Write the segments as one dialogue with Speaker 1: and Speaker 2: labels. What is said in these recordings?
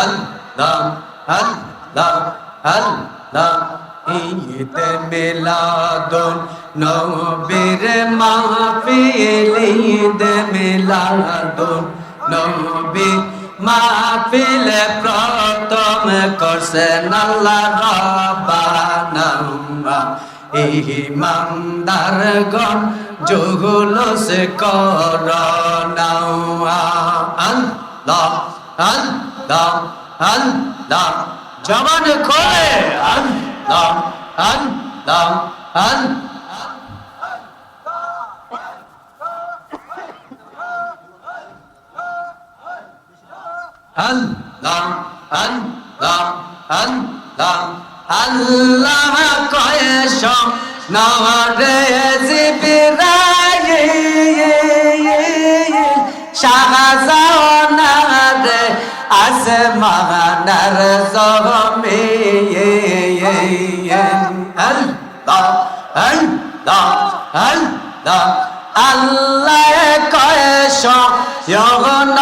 Speaker 1: আল্লাহ আল্লাহ আল্লাহ ঈদ মিলাদুন নবীর মাহফিল, ঈদ মিলাদুন নবী মাহফিল প্রথম করছেন আল্লাহ রব্বানা ইমানদারগণ জুগুলস করনাও আল্লাহ আল্লাহ। আল্লাহ জবান খোলে আল্লাহ আল্লাহ আল্লাহ আল্লাহ আল্লাহ আল্লাহ আল্লাহ কয়েশ নরে জিবিরাইল আসমানার জমে আল্লাহ আল্লাহ আল্লাহ। আল্লাহ কয়েশ ইয়গন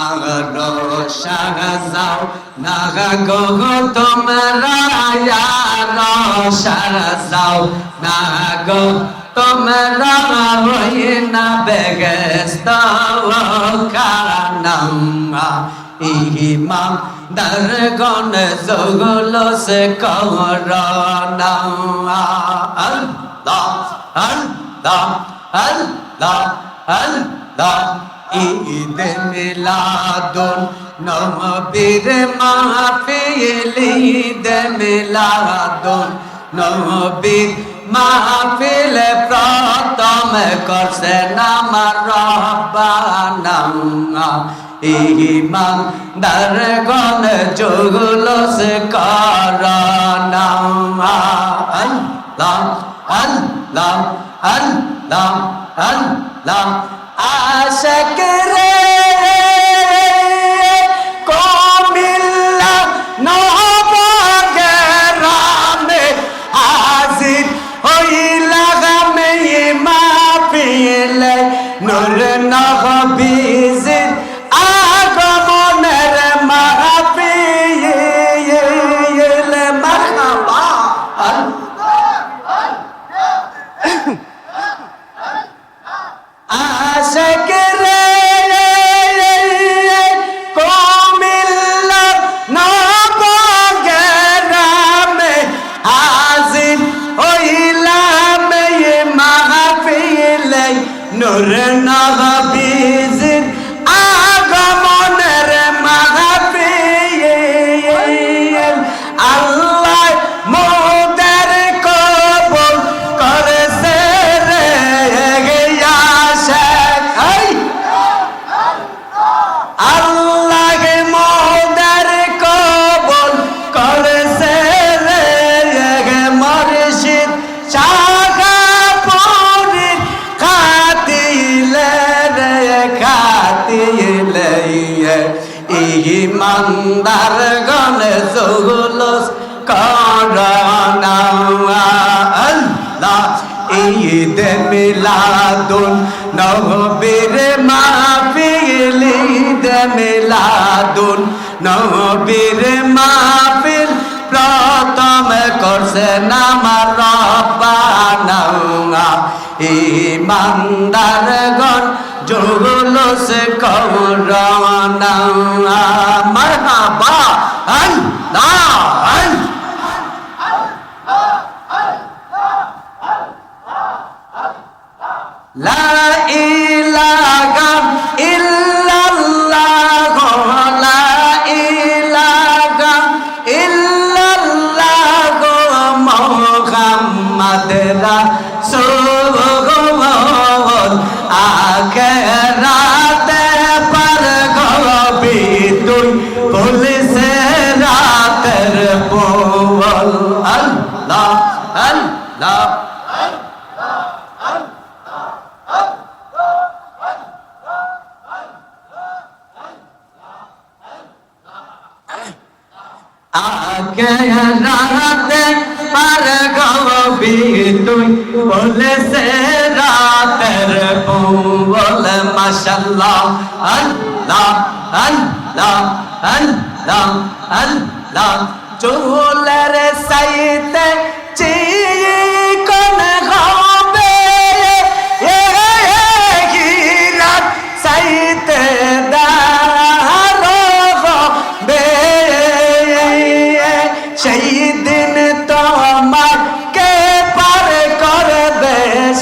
Speaker 1: আগর সাগাও নাগা গো তোমরা সাগাও নাগো তোমরা হই না বেগস্ত কারণম ইমাম, দরগন জগলো সে করনা আল্লাহ আল্লাহ আল্লাহ আল্লাহ ঈদ মিলাদুন নবীর মাহফিল, ঈদ মিলাদুন নবীর মাহফিল প্রথম করছে নামার রব্বানা ইমান দরগন জুগলস করনা আল্লাহ আল্লাহ আল্লাহ আল্লাহ। আশক নূর নবীজির মিলাদুন নবীর মাহফিল, ঈদ মিলাদুন। নবীর মাহফিল প্রথম করছে নামার রব্বানা ইমানদারগণ জুলুস করনা মারহাবা আল্লাহ! la আগে রাতে পার গবি তুই বলেছে রাতের বল মাশাল্লাহ আল্লাহ আল্লাহ আল্লাহ আল্লাহ। চুলের সাইতে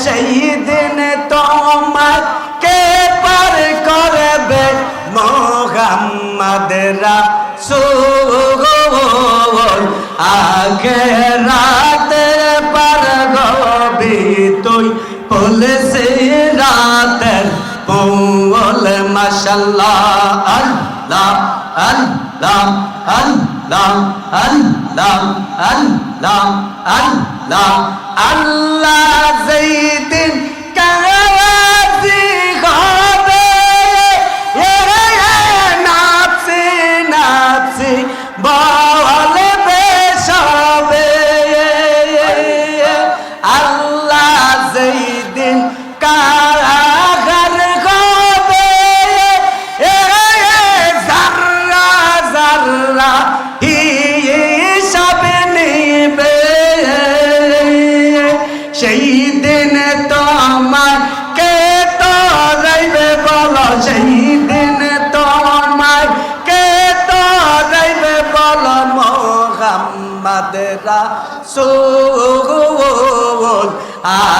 Speaker 1: সেই দিন তোমার কে পার করবে মোহাম্মদ রাসূল। আগে রাতে পার গবি তুই, পুলিশে রাতের পৌল মাশাল্লাহ, আল্লাহ আল্লাহ আল্লাহ। আল্লাহ আল্লাহ আল্লাহ আল্লাহ যেদিন কাজী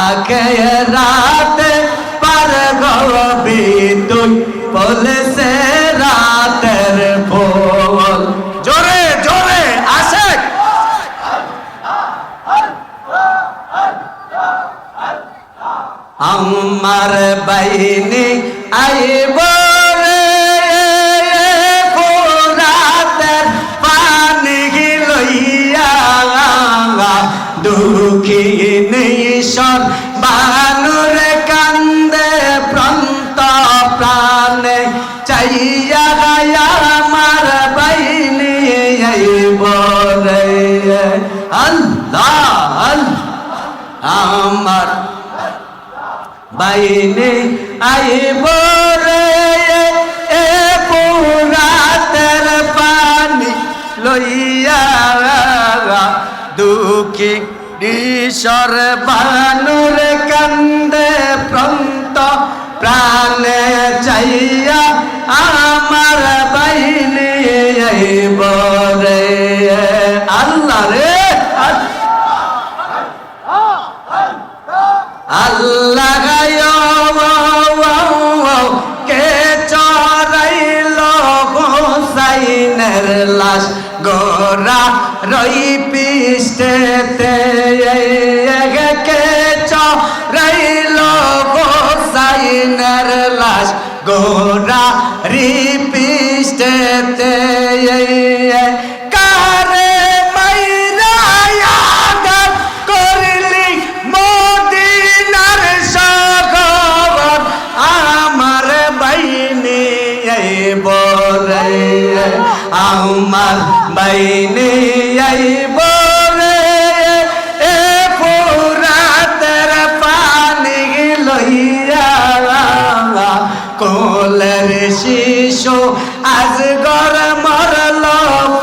Speaker 1: আগে রাত পার গবি তুই পলসে রাতের ফল জোরে জোরে আসে আমার বাইনি আইব বাইনে আইব রে এ পুরাতের পানি লইয়া দুঃখী ঈশ্বর বানুর কান্দে প্রন্ত, প্রাণে চাইয়া আমার বাইনে আইব রে আল্লাহ রে আল্লাহ। শিশু, আজ গর মরল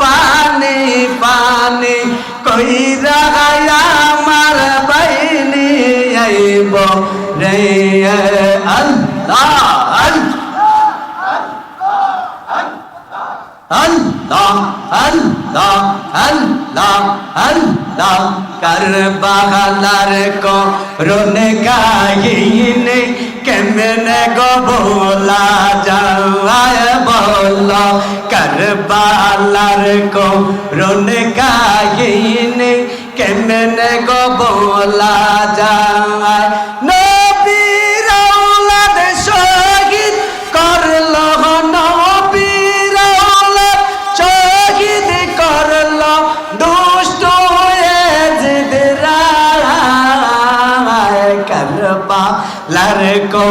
Speaker 1: পানি পানি। কইরা আমার বাইনি, আইব রে আল্লাহ আল্লাহ আল্লাহ আল্লাহ আল্লাহ করবালার কো রোন গাইনে কেমনে গো ভোলা যায় বল করবালার কো রোন গাইনে কেমনে গো ভোলা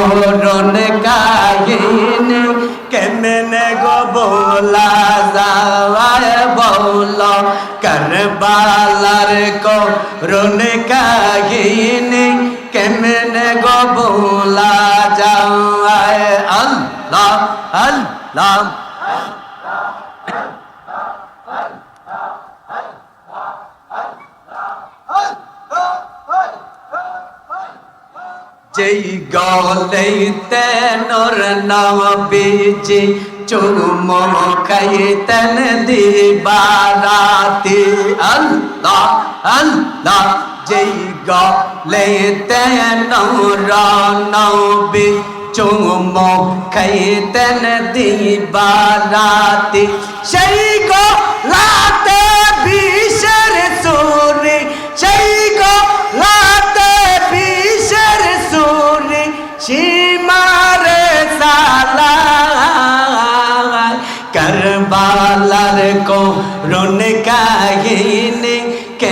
Speaker 1: করুন কাহিন কেমনে গো বোলা যাওয়ায় বল? করবালার করুন কাহিন কেমনে গো বোলা যায় আল্লাহ আল্লাহ। যেই গলেতে নর নবীজি চুম খাইতেন দিবারাতি। আল্লাহ আল্লাহ, যেই গলেতে নর নবী চুম খাইতেন দিবারাতি। সেই গলাতে বিষের সুরি সেই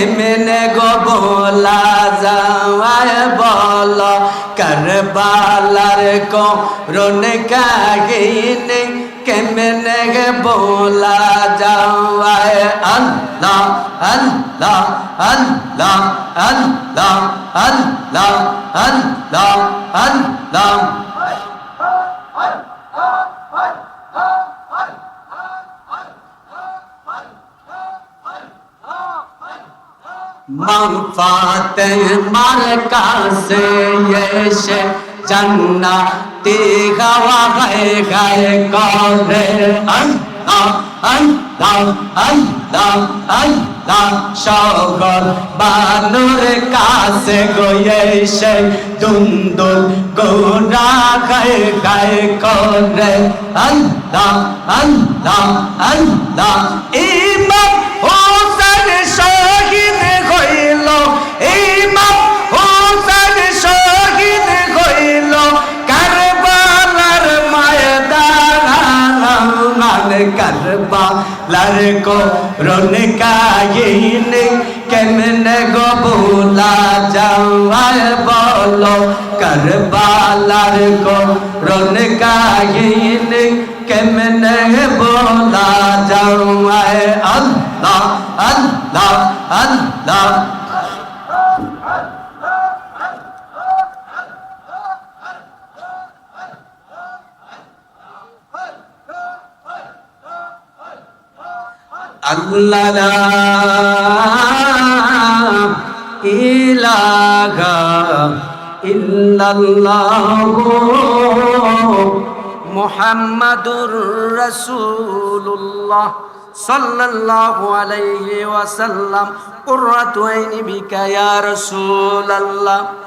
Speaker 1: কেমনে গো বোলা যাওয়ায় বল, করবালার কো রুন কাহিনী কেমনে গে বোলা যাওয়ায় আল্লাহ আল্লাহ আল্লাহ আল্লাহ আল্লাহ আল্লাহ আল্লাহ। মার কাছে এসে জান্নাতি গাওয়া গায়ে গায়ে করে আল্লাহ আল্লাহ আল্লাহ আল্লাহ সগর বানুর কাছে গয়ে সে দুন্দুল গোরা গায়ে গায়ে করে আল্লাহ আল্লাহ আল্লাহ ইমাম কারবালার কো রন কাহিনী কেমনে গো ভোলা যাওয়ার বলো? কারবালার কো রন কাহিনী কেমনে বলা যাওয়ায় আল্লাহ আল্লাহ আল্লাহ। লা ইলাহা ইল্লাল্লাহ মুহাম্মাদুর রাসূলুল্লাহ সাল্লাল্লাহু আলাইহি ওয়াসাল্লাম কুররাতু বিকা ইয়া রাসূলাল্লাহ।